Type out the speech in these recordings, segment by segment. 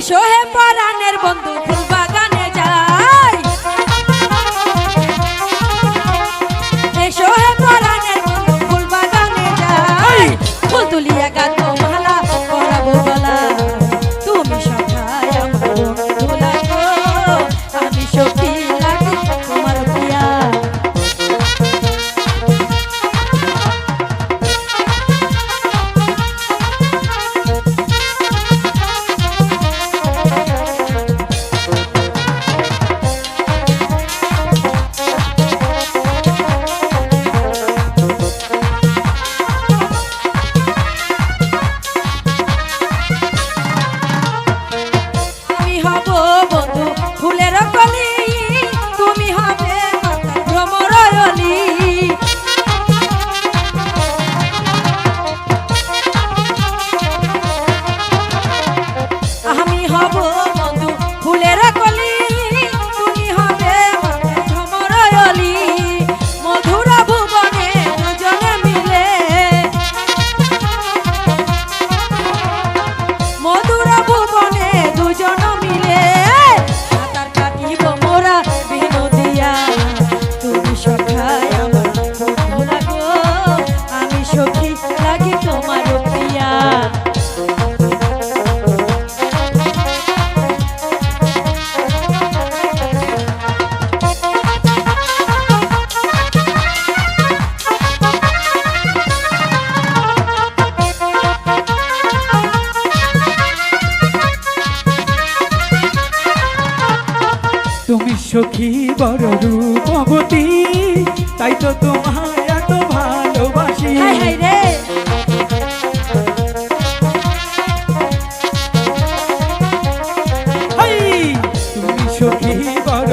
সোহে পরানের বন্ধু ফুলবা voltou সখী বড় রূপবতী তাই তো তোমায় এত ভালোবাসি। তুমি সখী বড়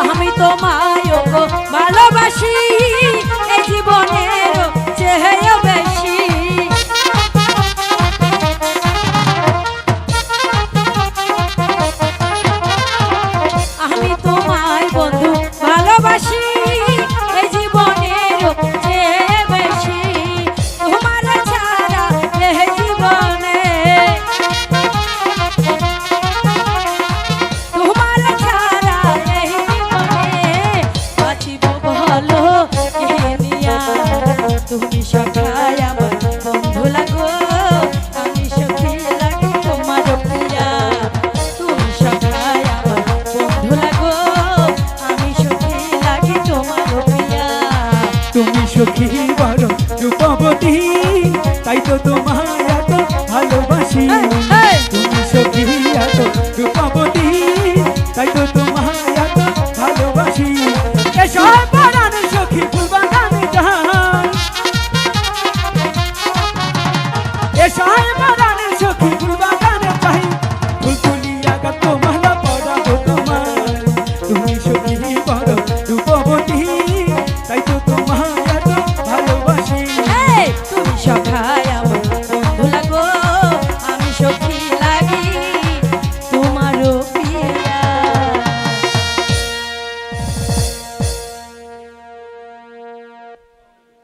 আমি তোমায় ভালোবাসি। সখায় আমার বন্ধু লাগো। আমি সখী লাগি তোমার প্রিয়া। তুমি সখায় আমার বন্ধু লাগো। আমি সখী লাগি তোমার প্রিয়া। তুমি সখী বড় রূপবতী তাই তো তোমার এত ভালোবাসি। তুমি সখী এত রূপবতী তাই তো তোমার এত ভালোবাসি। এসব সহায়